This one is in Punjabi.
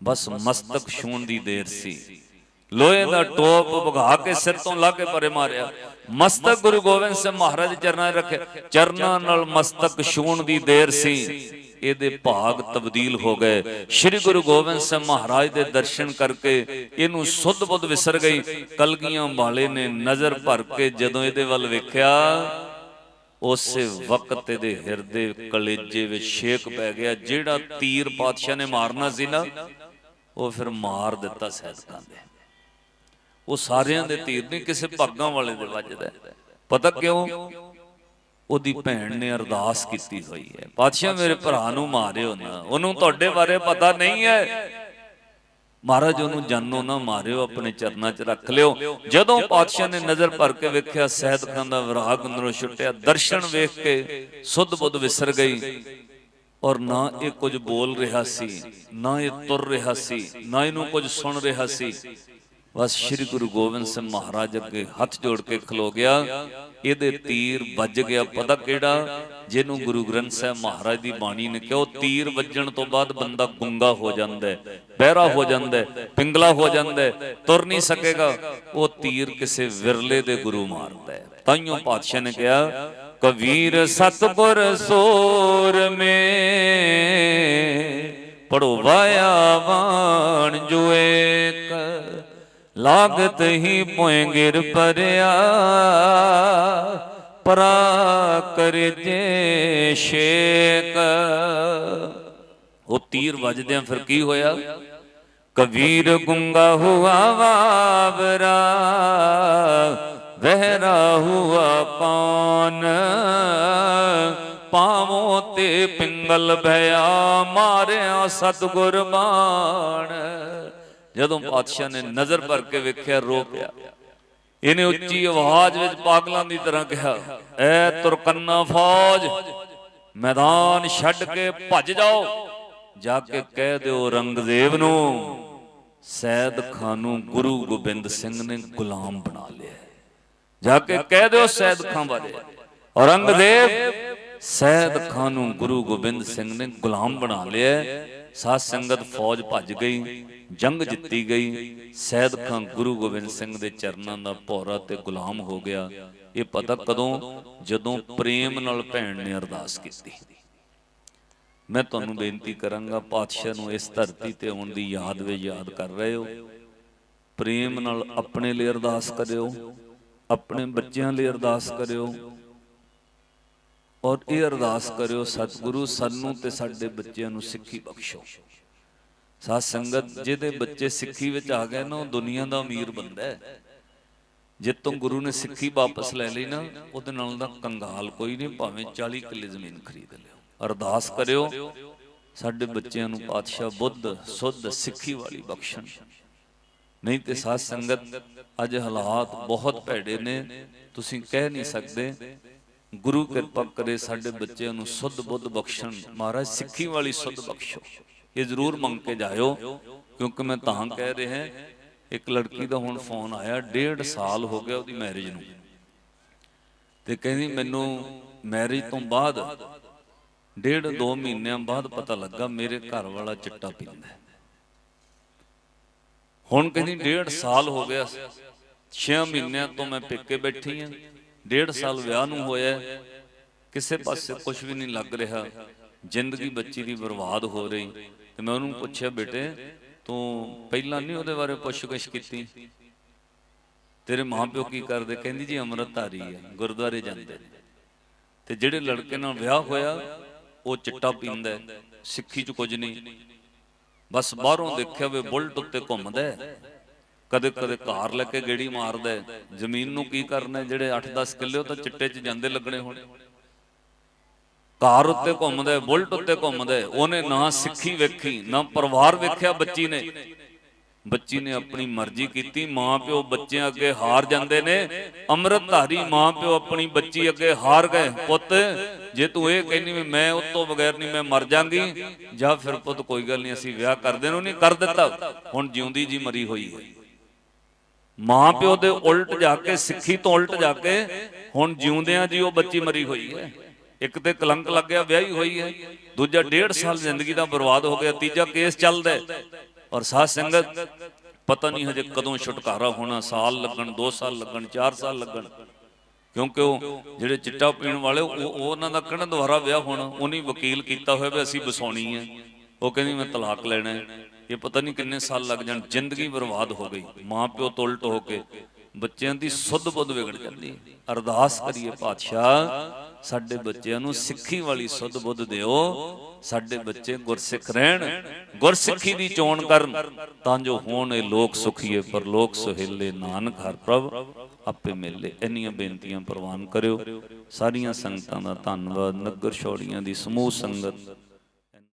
ਬਸ ਮਸਤਕ ਛੂਣ ਦੀ ਦੇਰ ਸੀ। ਲੋਹੇ ਦਾ ਟੋਪ ਵਗਾ ਕੇ ਸਿਰ ਤੋਂ ਲਾ ਕੇ ਪਰੇ ਮਾਰਿਆ। ਮਸਤਕ ਗੁਰੂ ਗੋਬਿੰਦ ਸਿੰਘ ਮਹਾਰਾਜ ਚਰਨਾਂ 'ਚ ਚਰਨਾਂ ਨਾਲ ਮਸਤਕ ਛੂਣ ਦੀ ਦੇਰ ਸੀ। ਇਹਦੇ ਭਾਗ ਤਬਦੀਲ ਹੋ ਗਏ। ਸ੍ਰੀ ਗੁਰੂ ਗੋਬਿੰਦ ਸਿੰਘ ਮਹਾਰਾਜ ਦੇ ਦਰਸ਼ਨ ਕਰਕੇ ਇਹਨੂੰ ਸੁੱਧ ਬੁੱਧ ਵਿਸਰ ਗਈ। ਕਲਗੀਆਂ ਵਾਲੇ ਨੇ ਨਜ਼ਰ ਭਰ ਕੇ ਜਦੋਂ ਇਹਦੇ ਵੱਲ ਵੇਖਿਆ, ਉਸੇ ਵਕਤ ਇਹਦੇ ਹਿਰਦੇ ਕਲੇਜੇ ਵਿੱਚ ਛੇਕ ਪੈ ਗਿਆ। ਜਿਹੜਾ ਤੀਰ ਪਾਤਸ਼ਾਹ ਨੇ ਮਾਰਨਾ ਸੀ ਨਾ ਉਹ ਫਿਰ ਮਾਰ ਦਿੱਤਾ ਸੈਦਕਾਂ ਦੇ। ਉਹ ਸਾਰਿਆਂ ਦੇ ਤੀਰ ਨਹੀਂ, ਕਿਸੇ ਭਾਗਾਂ ਵਾਲੇ ਦੇ ਵੱਜਦਾ ਪਤਾ ਕਿਉਂ? ਉਹਦੀ ਭੈਣ ਨੇ ਅਰਦਾਸ ਕੀਤੀ ਹੋਈ ਹੈ। ਪਾਤਸ਼ਾਹ ਮੇਰੇ ਭਰਾ ਨੂੰ ਮਾਰਿਓ ਨਾ। ਉਹਨੂੰ ਤੁਹਾਡੇ ਬਾਰੇ ਪਤਾ ਨਹੀਂ ਹੈ। ਮਹਾਰਾਜ, ਉਹਨੂੰ ਜਾਨੋ ਨਾ ਮਾਰਿਓ, ਆਪਣੇ ਚਰਨਾਂ 'ਚ ਰੱਖ ਲਿਓ। ਜਦੋਂ ਪਾਤਸ਼ਾਹ ਨੇ ਨਜ਼ਰ ਭਰ ਕੇ ਵੇਖਿਆ ਸਹਿਦ ਖਾਂ ਦਾ ਵਿਰਾਗ ਅੰਦਰੋਂ ਛੁੱਟਿਆ, ਦਰਸ਼ਨ ਵੇਖ ਕੇ ਸੁੱਧ ਬੁੱਧ ਵਿਸਰ ਗਈ। ਔਰ ਨਾ ਇਹ ਕੁਝ ਬੋਲ ਰਿਹਾ ਸੀ, ਨਾ ਇਹ ਤੁਰ ਰਿਹਾ ਸੀ, ਨਾ ਇਹਨੂੰ ਕੁਝ ਸੁਣ ਰਿਹਾ ਸੀ। ਬਸ ਸ੍ਰੀ ਗੁਰੂ ਗੋਬਿੰਦ ਸਿੰਘ ਮਹਾਰਾਜ ਅੱਗੇ ਹੱਥ ਜੋੜ ਕੇ ਖਲੋ ਗਿਆ। ਇਹਦੇ ਤੀਰ ਵੱਜ ਗਿਆ ਪਤਾ ਕਿਹੜਾ? ਜਿਹਨੂੰ ਗੁਰੂ ਗ੍ਰੰਥ ਸਾਹਿਬ ਮਹਾਰਾਜ ਦੀ ਬਾਣੀ ਨੇ ਕਿਹਾ, ਉਹ ਤੀਰ ਵੱਜਣ ਤੋਂ ਬਾਅਦ ਬੰਦਾ ਗੁੰਗਾ ਹੋ ਜਾਂਦਾ ਹੈ, ਬਹਿਰਾ ਹੋ ਜਾਂਦਾ ਹੈ, ਪਿੰਗਲਾ ਹੋ ਜਾਂਦਾ ਹੈ, ਤੁਰ ਨਹੀਂ ਸਕੇਗਾ। ਉਹ ਤੀਰ ਕਿਸੇ ਵਿਰਲੇ ਦੇ ਗੁਰੂ ਮਾਰਦਾ ਹੈ। ਤਾਈਓ ਪਾਤਸ਼ਾਹ ਨੇ ਕਿਹਾ, ਕਬੀਰ ਸਤਗੁਰ ਸੋਰ ਮੇ ਪੜੋ ਵਾਣ ਬਾਣ ਜੋ ਏਕ, ਲਾਗਤ ਹੀ ਪੋਏ ਗਿਰ ਪਰਿਆ। ਪਰਾ ਕਰੇ ਜੇ ਸ਼ੇਕ ਉਹ ਤੀਰ ਵੱਜਦਿਆਂ ਫਿਰ ਕੀ ਹੋਇਆ? ਕਬੀਰ ਗੁੰਗਾ ਹੁਆ ਵਾਵਰਾ, ਵਹਿਰਾ ਹੁਆ ਪਾਨ। ਪਾਵੋਂ ਤੇ ਪਿੰਗਲ ਭਇਆ ਮਾਰਿਆ ਸਤਗੁਰ ਬਾਣ ਜਦੋਂ ਪਾਤਸ਼ਾਹ ਨੇ ਨਜ਼ਰ ਭਰ ਕੇ ਵੇਖਿਆ, ਰੋ ਪਿਆ। ਇਹਨੇ ਉੱਚੀ ਆਵਾਜ਼ ਵਿੱਚ ਪਾਗਲਾਂ ਦੀ ਤਰ੍ਹਾਂ ਕਿਹਾ, ਐ ਤੁਰਕੰਨਾ ਫੌਜ, ਮੈਦਾਨ ਛੱਡ ਕੇ ਭੱਜ ਜਾਓ। ਜਾ ਕੇ ਕਹਿ ਦਿਓ ਰੰਗਦੇਵ ਨੂੰ, ਸੈਦ ਖਾਨ ਨੂੰ ਗੁਰੂ ਗੋਬਿੰਦ ਸਿੰਘ ਨੇ ਗੁਲਾਮ ਬਣਾ ਲਿਆ। ਜਾ ਕੇ ਕਹਿ ਦਿਓ ਸੈਦ ਖਾਨ ਬਾਰੇ। ਔਰੰਗਜ਼ੇਬ ਸੈਦ ਖਾਨ ਨੂੰ ਗੁਰੂ ਗੋਬਿੰਦ ਸਿੰਘ ਨੇ ਗੁਲਾਮ ਬਣਾ ਲਿਆ। ਸਾਧ ਸੰਗਤ ਫੌਜ ਭੱਜ ਗਈ, ਜੰਗ ਜਿੱਤੀ ਗਈ। ਸੈਦ ਖਾਨ ਗੁਰੂ ਗੋਬਿੰਦ ਸਿੰਘ ਦੇ ਚਰਨਾਂ ਦਾ ਭੌਰਾ ਤੇ ਗੁਲਾਮ ਹੋ ਗਿਆ। ਇਹ ਪਤਾ ਕਦੋਂ? ਜਦੋਂ ਪ੍ਰੇਮ ਨਾਲ ਭੈਣ ਨੇ ਅਰਦਾਸ ਕੀਤੀ। ਮੈਂ ਤੁਹਾਨੂੰ ਬੇਨਤੀ ਕਰਾਂਗਾ, ਪਾਤਸ਼ਾਹ ਨੂੰ ਇਸ ਧਰਤੀ ਤੇ ਆਉਣ ਦੀ ਯਾਦ ਵਿੱਚ ਯਾਦ ਕਰ ਰਹੇ ਹੋ ਪ੍ਰੇਮ ਨਾਲ ਆਪਣੇ ਲਈ ਅਰਦਾਸ ਕਰਿਓ, ਆਪਣੇ ਬੱਚਿਆਂ ਲਈ ਅਰਦਾਸ ਕਰਿਓ। ਔਰ ਇਹ ਅਰਦਾਸ ਕਰਿਓ, ਸਤਿਗੁਰੂ ਸਾਨੂੰ ਤੇ ਸਾਡੇ ਬੱਚਿਆਂ ਨੂੰ ਸਿੱਖੀ ਬਖਸ਼ੋ। ਸਾਧ ਸੰਗਤ, ਜਿਹਦੇ ਬੱਚੇ ਸਿੱਖੀ ਵਿੱਚ ਆ ਗਏ ਨਾ, ਉਹ ਦੁਨੀਆ ਦਾ ਅਮੀਰ ਬੰਦਾ ਹੈ। ਜੇ ਗੁਰੂ ਨੇ ਸਿੱਖੀ ਵਾਪਸ ਲੈ ਲਈ ਨਾ, ਉਹਦੇ ਨਾਲ ਦਾ ਕੰਗਾਲ ਕੋਈ ਨਹੀਂ, ਭਾਵੇਂ 40 ਕਿੱਲੇ ਜ਼ਮੀਨ ਖਰੀਦ ਲਿਓ। ਅਰਦਾਸ ਕਰਿਓ, ਸਾਡੇ ਬੱਚਿਆਂ ਨੂੰ ਪਾਤਸ਼ਾਹ ਬੁੱਧ, ਸੁੱਧ, ਸਿੱਖੀ ਵਾਲੀ ਬਖਸ਼ਣ। ਨਹੀਂ ਤੇ ਸਾਧ ਸੰਗਤ, ਅੱਜ ਹਾਲਾਤ ਬਹੁਤ ਭੈੜੇ ਨੇ, ਤੁਸੀਂ ਕਹਿ ਨਹੀਂ ਸਕਦੇ। ਗੁਰੂ ਕਿਰਪਾ ਕਰੇ ਸਾਡੇ ਬੱਚਿਆਂ ਨੂੰ ਸੁੱਧ ਬੁੱਧ ਬਖਸ਼ਣ। ਮਹਾਰਾਜ, ਸਿੱਖੀ ਵਾਲੀ ਸੁੱਧ ਬਖਸ਼ੋ। ਇਹ ਜ਼ਰੂਰ ਮੰਗ ਕੇ ਜਾਇਓ, ਕਿਉਂਕਿ ਮੈਂ ਤਾਂ ਕਹਿ ਰਿਹਾ, ਇੱਕ ਲੜਕੀ ਦਾ ਹੁਣ ਫੋਨ ਆਇਆ, ਡੇਢ ਸਾਲ ਹੋ ਗਿਆ ਉਹਦੀ ਮੈਰਿਜ ਨੂੰ। ਤੇ ਕਹਿੰਦੀ ਮੈਨੂੰ ਮੈਰਿਜ ਤੋਂ ਬਾਅਦ ਡੇਢ ਦੋ ਮਹੀਨਿਆਂ ਬਾਅਦ ਪਤਾ ਲੱਗਾ ਮੇਰੇ ਘਰ ਵਾਲਾ ਚਿੱਟਾ ਪੀਂਦਾ। ਹੁਣ ਕਹਿੰਦੀ ਡੇਢ ਸਾਲ ਹੋ ਗਿਆ 6 ਮਹੀਨਿਆਂ ਤੋਂ ਮੈਂ ਪੇਕੇ ਬੈਠੀ ਆਂ। ਡੇਢ ਸਾਲ ਵਿਆਹ ਨੂੰ ਹੋਇਆ। ਕਿਸੇ ਪਾਸੇ ਕੁਝ ਵੀ ਨਹੀਂ ਲੱਗ ਰਿਹਾ। ਜ਼ਿੰਦਗੀ ਬੱਚੀ ਦੀ ਬਰਬਾਦ ਹੋ ਰਹੀ। ਤੇ ਮੈਂ ਉਹਨੂੰ ਪੁੱਛਿਆ ਬੇਟੇ ਤੂੰ ਪਹਿਲਾਂ ਨਹੀਂ ਉਹਦੇ ਬਾਰੇ ਪੁੱਛਗਿੱਛ ਕੀਤੀ? ਤੇਰੇ ਮਾਪਿਓ ਕੀ ਕਰਦੇ? ਕਹਿੰਦੀ ਜੀ ਅੰਮ੍ਰਿਤਧਾਰੀ ਹੈ ਗੁਰਦੁਆਰੇ ਜਾਂਦੇ ਨੇ। ਤੇ ਜਿਹੜੇ ਲੜਕੇ ਨਾਲ ਵਿਆਹ ਹੋਇਆ ਉਹ ਚਿੱਟਾ ਪੀਂਦਾ ਸਿੱਖੀ 'ਚ ਕੁਝ ਨਹੀਂ। ਬਸ ਬਾਹਰੋਂ ਦੇਖਿਆ ਵੇ ਬੁਲਟ ਉੱਤੇ ਘੁੰਮਦਾ। ਕਦੇ ਕਦੇ ਕਾਰ ਲੈ ਕੇ ਗੇੜੀ ਮਾਰਦਾ ਜ਼ਮੀਨ ਨੂੰ ਕੀ ਕਰਨਾ ਜਿਹੜੇ 8-10 ਕਿੱਲੇ ਉਹ ਤਾਂ ਚਿੱਟੇ 'ਚ ਜਾਂਦੇ ਲੱਗਣੇ ਹੋਣੇ। ਕਾਰ ਉੱਤੇ ਘੁੰਮਦਾ ਬੁਲਟ ਉੱਤੇ ਘੁੰਮਦਾ ਉਹਨੇ ਨਾ ਸਿੱਖੀ ਵੇਖੀ, ਨਾ ਪਰਿਵਾਰ ਵੇਖਿਆ ਬੱਚੀ ਨੇ। ਬੱਚੀ ਨੇ ਆਪਣੀ ਮਰਜ਼ੀ ਕੀਤੀ, ਮਾਂ ਪਿਓ ਬੱਚਿਆਂ ਅੱਗੇ ਹਾਰ ਜਾਂਦੇ ਨੇ। ਅੰਮ੍ਰਿਤਧਾਰੀ ਮਾਂ ਪਿਓ ਆਪਣੀ ਬੱਚੀ ਅੱਗੇ ਹਾਰ ਗਏ। ਪੁੱਤ, ਜੇ ਤੂੰ ਇਹ ਕਹਿੰਦੀ ਵੀ ਮੈਂ ਉਸ ਤੋਂ ਬਗੈਰ ਨਹੀਂ, ਮੈਂ ਮਰ ਜਾਗੀ, ਜਾਂ ਫਿਰ ਪੁੱਤ ਕੋਈ ਗੱਲ ਨਹੀਂ, ਅਸੀਂ ਵਿਆਹ ਕਰਦੇ ਨੂੰ ਨਹੀਂ ਕਰ ਦਿੱਤਾ। ਹੁਣ ਜਿਉਂਦੀ ਜੀ ਮਰੀ ਹੋਈ ਹੈ। ਮਾਂ ਪਿਓ ਦੇ ਉਲਟ ਜਾ ਕੇ ਸਿੱਖੀ ਤੋਂ ਉਲਟ ਜਾ ਕੇ ਹੁਣ ਜਿਉਂਦਿਆਂ ਜੀ ਉਹ ਬੱਚੀ ਮਰੀ ਹੋਈ ਹੈ। ਇੱਕ ਤੇ ਕਲੰਕ ਲੱਗਿਆ ਵਿਆਹੀ ਹੋਈ ਹੈ। ਦੂਜਾ ਡੇਢ ਸਾਲ ਜ਼ਿੰਦਗੀ ਦਾ ਬਰਬਾਦ ਹੋ ਗਿਆ, ਤੀਜਾ ਕੇਸ ਚੱਲਦਾ ਔਰ ਸਾਧ ਸੰਗਤ, ਪਤਾ ਨਹੀਂ ਹਜੇ ਕਦੋਂ ਛੁਟਕਾਰਾ ਹੋਣਾ, ਸਾਲ ਲੱਗਣ 2 ਸਾਲ ਲੱਗਣ 4 ਸਾਲ ਲੱਗਣ। ਕਿਉਂਕਿ ਉਹ ਜਿਹੜੇ ਚਿੱਟਾ ਪੀਣ ਵਾਲੇ, ਉਹ ਉਹਨਾਂ ਦਾ ਕਿਹੜਾ ਦੁਬਾਰਾ ਵਿਆਹ ਹੋਣਾ? ਉਹਨੇ ਵਕੀਲ ਕੀਤਾ ਹੋਇਆ ਵੀ ਅਸੀਂ ਵਸਾਉਣੀ ਹੈ। ਉਹ ਕਹਿੰਦੀ, ਮੈਂ ਤਲਾਕ ਲੈਣਾ ਹੈ। ਇਹ ਪਤਾ ਨਹੀਂ ਕਿੰਨੇ ਸਾਲ ਲੱਗ ਜਾਣ, ਜ਼ਿੰਦਗੀ ਬਰਬਾਦ ਹੋ ਗਈ। ਮਾਂ ਤੋਂ ਉਲਟ ਹੋ ਕੇ ਬੱਚਿਆਂ ਦੀ ਸੁੱਧ ਬੁੱਧ ਵਿਗੜ ਜਾਂਦੀ ਹੈ। ਅਰਦਾਸ ਕਰੀਏ ਪਾਤਸ਼ਾਹ, ਸਾਡੇ ਬੱਚਿਆਂ ਨੂੰ ਸਿੱਖੀ ਵਾਲੀ ਸੁੱਧ ਬੁੱਧ ਦਿਓ, ਸਾਡੇ ਬੱਚੇ ਗੁਰਸਿੱਖ ਰਹਿਣ, ਗੁਰਸਿੱਖੀ ਦੀ ਚੋਣ ਕਰਨ, ਤਾਂ ਜੋ ਹੋਣ ਇਹ ਲੋਕ ਸੁਖੀਏ ਪਰ ਲੋਕ ਸੁਹੇਲੇ ਨਾਨਕ ਹਰ ਪ੍ਰਭ, ਆਪੇ ਮਿਲੇ। ਇੰਨੀਆਂ ਬੇਨਤੀਆਂ ਪ੍ਰਵਾਨ ਕਰਿਓ। ਸਾਰੀਆਂ ਸੰਗਤਾਂ ਦਾ ਧੰਨਵਾਦ। ਨਗਰ ਛੋੜੀਆਂ ਦੀ ਸਮੂਹ ਸੰਗਤ